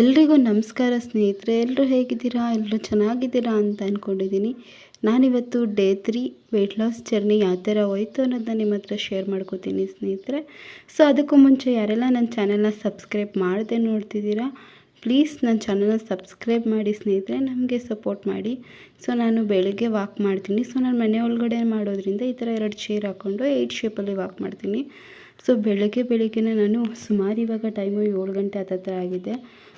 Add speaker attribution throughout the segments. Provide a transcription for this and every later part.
Speaker 1: ಎಲ್ರಿಗೂ ನಮಸ್ಕಾರ ಸ್ನೇಹಿತರೆ ಎಲ್ಲರೂ ಹೇಗಿದ್ದೀರಾ ಎಲ್ಲರೂ ಚೆನ್ನಾಗಿದ್ದೀರಾ ಅಂತ ಅಂದ್ಕೊಂಡಿದ್ದೀನಿ ನಾನಿವತ್ತು day three weight loss journey ಯಾವ ಥರ ಹೋಯಿತು ಅನ್ನೋದನ್ನ ನಿಮ್ಮ ಹತ್ರ ಶೇರ್ ಮಾಡ್ಕೋತೀನಿ ಸ್ನೇಹಿತರೆ. ಸೊ, ಅದಕ್ಕೂ ಮುಂಚೆ ಯಾರೆಲ್ಲ ನನ್ನ ಚಾನಲ್ನ ಸಬ್ಸ್ಕ್ರೈಬ್ ಮಾಡದೆ ನೋಡ್ತಿದ್ದೀರಾ, ಪ್ಲೀಸ್ ನನ್ನ ಚಾನಲ್ನ ಸಬ್ಸ್ಕ್ರೈಬ್ ಮಾಡಿ ಸ್ನೇಹಿತರೆ, ನಮಗೆ ಸಪೋರ್ಟ್ ಮಾಡಿ. ಸೊ, ನಾನು ಬೆಳಗ್ಗೆ ವಾಕ್ ಮಾಡ್ತೀನಿ. ಸೊ, ನಾನು ಮನೆ ಒಳಗಡೆ ಮಾಡೋದ್ರಿಂದ ಈ ಥರ ಎರಡು ಚೇರ್ ಹಾಕ್ಕೊಂಡು ಏಯ್ಟ್ ಶೇಪಲ್ಲಿ ವಾಕ್ ಮಾಡ್ತೀನಿ. ಸೊ ಬೆಳಗ್ಗೆ ಬೆಳಗ್ಗೆನೇ ನಾನು ಸುಮಾರು ಇವಾಗ ಟೈಮು ಏಳು ಗಂಟೆ ಹತ್ತತ್ರ ಆಗಿದೆ.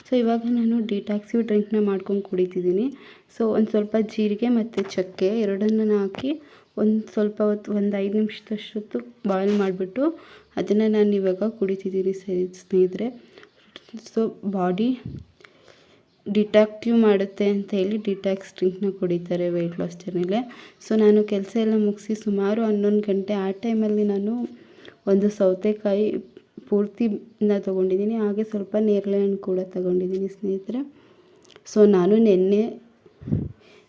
Speaker 1: ಸೊ ಇವಾಗ ನಾನು ಡಿಟಾಕ್ಸಿವ್ ಡ್ರಿಂಕ್ನ ಮಾಡ್ಕೊಂಡು ಕುಡಿತಿದ್ದೀನಿ. ಸೊ ಒಂದು ಸ್ವಲ್ಪ ಜೀರಿಗೆ ಮತ್ತು ಚಕ್ಕೆ ಎರಡನ್ನು ಹಾಕಿ ಒಂದು ಸ್ವಲ್ಪ ಹೊತ್ತು, ಒಂದು ಐದು ನಿಮಿಷದಷ್ಟೊತ್ತು ಬಾಯ್ಲ್ ಮಾಡಿಬಿಟ್ಟು ಅದನ್ನು ನಾನು ಇವಾಗ ಕುಡಿತಿದ್ದೀನಿ ಸರಿ ಸ್ನೇಹಿತರೆ. ಸೊ ಬಾಡಿ ಡಿಟಾಕ್ಟಿವ್ ಮಾಡುತ್ತೆ ಅಂತ ಹೇಳಿ ಡಿಟಾಕ್ಸ್ ಡ್ರಿಂಕ್ನ ಕುಡಿತಾರೆ ವೆಯ್ಟ್ ಲಾಸ್ ಜರ್ನಿಲೆ ಸೊ ನಾನು ಕೆಲಸ ಎಲ್ಲ ಮುಗಿಸಿ ಸುಮಾರು ಹನ್ನೊಂದು ಗಂಟೆ ಆ ಟೈಮಲ್ಲಿ ನಾನು ಒಂದು ಸೌತೆಕಾಯಿ ಪೂರ್ತಿನ ತೊಗೊಂಡಿದ್ದೀನಿ, ಹಾಗೆ ಸ್ವಲ್ಪ ನೇರಳೆ ಹಣ್ಣು ಕೂಡ ತಗೊಂಡಿದ್ದೀನಿ ಸ್ನೇಹಿತರೆ. ಸೊ ನಾನು ನಿನ್ನೆ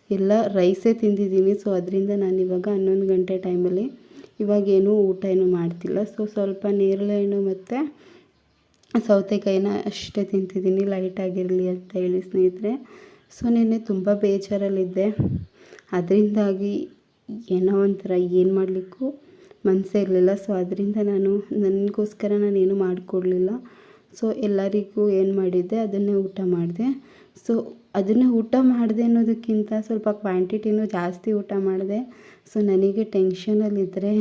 Speaker 1: ಎಲ್ಲ ರೈಸೇ ತಿಂದಿದ್ದೀನಿ ಸೊ ಅದರಿಂದ ನಾನು ಇವಾಗ ಹನ್ನೊಂದು ಗಂಟೆ ಟೈಮಲ್ಲಿ ಇವಾಗೇನು ಊಟ ಏನೂ ಮಾಡ್ತಿಲ್ಲ. ಸೊ ಸ್ವಲ್ಪ ನೇರಳೆ ಹಣ್ಣು ಮತ್ತು ಸೌತೆಕಾಯಿನ ಅಷ್ಟೇ ತಿಂತಿದ್ದೀನಿ ಲೈಟಾಗಿರಲಿ ಅಂತ ಹೇಳಿ ಸ್ನೇಹಿತರೆ. ಸೊ ನಿನ್ನೆ ತುಂಬ ಬೇಜಾರಲ್ಲಿದ್ದೆ. ಅದರಿಂದಾಗಿ ಏನೋ ಒಂಥರ ಏನು ಮಾಡಲಿಕ್ಕೂ ಮನಸ್ಸೇ ಇರಲಿಲ್ಲ. ಸೊ ಅದರಿಂದ ನಾನು, ನನಗೋಸ್ಕರ ನಾನೇನು ಮಾಡಿಕೊಡ್ಲಿಲ್ಲ. ಸೊ ಎಲ್ಲರಿಗೂ ಏನು ಮಾಡಿದ್ದೆ? ಅದನ್ನೇ ಊಟ ಮಾಡಿದೆ. ಸೊ ಅದನ್ನೇ ಊಟ ಮಾಡಿದೆ ಅನ್ನೋದಕ್ಕಿಂತ ಸ್ವಲ್ಪ ಕ್ವಾಂಟಿಟಿನೂ ಜಾಸ್ತಿ ಊಟ ಮಾಡಿದೆ. ಸೊ ನನಗೆ ಟೆನ್ಷನಲ್ಲಿದ್ದರೆ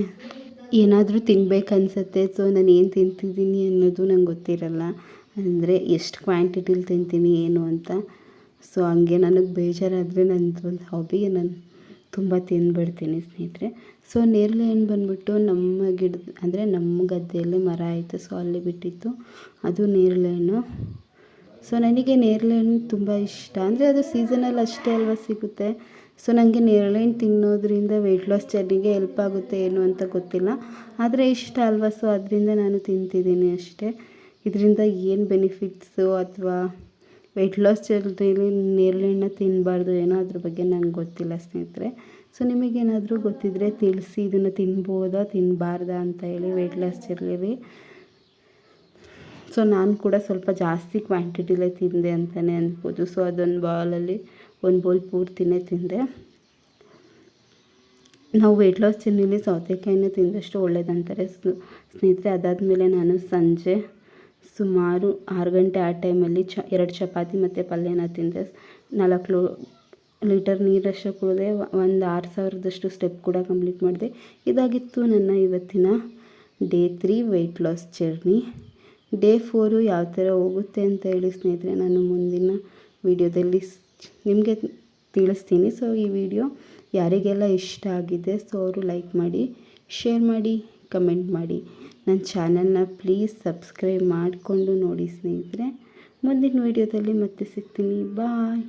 Speaker 1: ಏನಾದರೂ ತಿನ್ಬೇಕು ಅನಿಸುತ್ತೆ ಸೊ ನಾನು ಏನು ತಿಂತಿದ್ದೀನಿ ಅನ್ನೋದು ನಂಗೆ ಗೊತ್ತಿರಲ್ಲ. ಅಂದರೆ ಎಷ್ಟು ಕ್ವಾಂಟಿಟಿಲಿ ತಿಂತೀನಿ, ಏನು ಅಂತ. ಸೊ ಹಂಗೆ ನನಗೆ ಬೇಜಾರಾದರೆ ನನ್ನದು ಒಂದು ಹಾಬಿ ನಾನು ತುಂಬ ತಿಂದುಬಿಡ್ತೀನಿ ಸ್ನೇಹಿತರೆ. ಸೊ ನೇರಳೆ ಹಣ್ಣು ಬಂದುಬಿಟ್ಟು ನಮ್ಮ ಗಿಡ, ಅಂದರೆ ನಮ್ಮ ಗದ್ದೆಯಲ್ಲಿ ಮರ ಆಯಿತು ಸೊ ಅಲ್ಲಿ ಬಿಟ್ಟಿತ್ತು. ಅದು ನೇರಳೆ ಹಣ್ಣು. ಸೊ ನನಗೆ ನೇರಳೆ ಹಣ್ಣು ತುಂಬ ಇಷ್ಟ. ಅಂದರೆ ಅದು ಸೀಸನಲ್ಲಿ ಅಷ್ಟೇ ಅಲ್ವಾ ಸಿಗುತ್ತೆ. ಸೊ ನನಗೆ ನೇರಳೆ ಹಣ್ಣು ತಿನ್ನೋದ್ರಿಂದ ವೆಯ್ಟ್ ಲಾಸ್ ಜರ್ನಿಗೆ ಹೆಲ್ಪ್ ಆಗುತ್ತೆ ಏನು ಅಂತ ಗೊತ್ತಿಲ್ಲ. ಆದರೆ ಇಷ್ಟ ಅಲ್ವಾ? ಸೊ ಅದರಿಂದ ನಾನು ತಿಂತಿದ್ದೀನಿ ಅಷ್ಟೇ. ಇದರಿಂದ ಏನು ಬೆನಿಫಿಟ್ಸು ಅಥವಾ ವೆಯ್ಟ್ ಲಾಸ್ ಜರ್ನಿಲಿ ನೇರಳೆ ಹಣ್ಣು ತಿನ್ನಬಾರ್ದು ಏನೋ ಅದ್ರ ಬಗ್ಗೆ ನಂಗೆ ಗೊತ್ತಿಲ್ಲ ಸ್ನೇಹಿತರೆ. ಸೊ ನಿಮಗೇನಾದರೂ ಗೊತ್ತಿದ್ದರೆ ತಿಳಿಸಿ, ಇದನ್ನು ತಿನ್ಬೋದಾ ತಿನ್ನಬಾರ್ದಾ ಅಂತ ಹೇಳಿ ವೆಯ್ಟ್ ಲಾಸ್ ಜರ್ನಿಲಿ ಸೊ ನಾನು ಕೂಡ ಸ್ವಲ್ಪ ಜಾಸ್ತಿ ಕ್ವಾಂಟಿಟಿಲೇ ತಿಂದೆ ಅಂತಲೇ ಅನ್ಬೋದು. ಸೊ ಅದೊಂದು ಬೌಲಲ್ಲಿ ಒಂದು ಬೌಲ್ ಪೂರ್ತಿನೇ ತಿಂದೆ. ನಾವು ವೆಯ್ಟ್ ಲಾಸ್ ಜರ್ನಿಲಿ ಸೌತೆಕಾಯಿನ ತಿಂದಷ್ಟು ಒಳ್ಳೇದಂತಾರೆ ಸ್ನೇಹಿತರೆ. ಅದಾದಮೇಲೆ ನಾನು ಸಂಜೆ ಸುಮಾರು ಆರು ಗಂಟೆ ಆ ಟೈಮಲ್ಲಿ ಚ, ಎರಡು ಚಪಾತಿ ಮತ್ತು ಪಲ್ಯನ ತಿಂದೆ. ನಾಲ್ಕು ಲೋ, ಲೀಟರ್ ನೀರಷ್ಟು ಕುಡಿದೆ. ಒಂದು ಆರು ಸಾವಿರದಷ್ಟು ಸ್ಟೆಪ್ ಕೂಡ ಕಂಪ್ಲೀಟ್ ಮಾಡಿದೆ. ಇದಾಗಿತ್ತು ನನ್ನ ಇವತ್ತಿನ day three weight loss journey. Day four ಯಾವ ಥರ ಹೋಗುತ್ತೆ ಅಂತ ಹೇಳಿ ಸ್ನೇಹಿತರೆ, ನಾನು ಮುಂದಿನ ವಿಡಿಯೋದಲ್ಲಿ ನಿಮಗೆ ತಿಳಿಸ್ತೀನಿ. ಸೊ, ಈ ವಿಡಿಯೋ ಯಾರಿಗೆಲ್ಲ ಇಷ್ಟ ಆಗಿದೆ, ಸೊ, ಅವರು ಲೈಕ್ ಮಾಡಿ, ಶೇರ್ ಮಾಡಿ, ಕಮೆಂಟ್ ಮಾಡಿ. ನನ್ನ ಚಾನಲ್ನ ಪ್ಲೀಸ್ ಸಬ್ಸ್ಕ್ರೈಬ್ ಮಾಡಿಕೊಂಡು ನೋಡಿ ಸ್ನೇಹಿತರೆ. ಮುಂದಿನ ವೀಡಿಯೋದಲ್ಲಿ ಮತ್ತೆ ಸಿಗ್ತೀನಿ. ಬಾಯ್.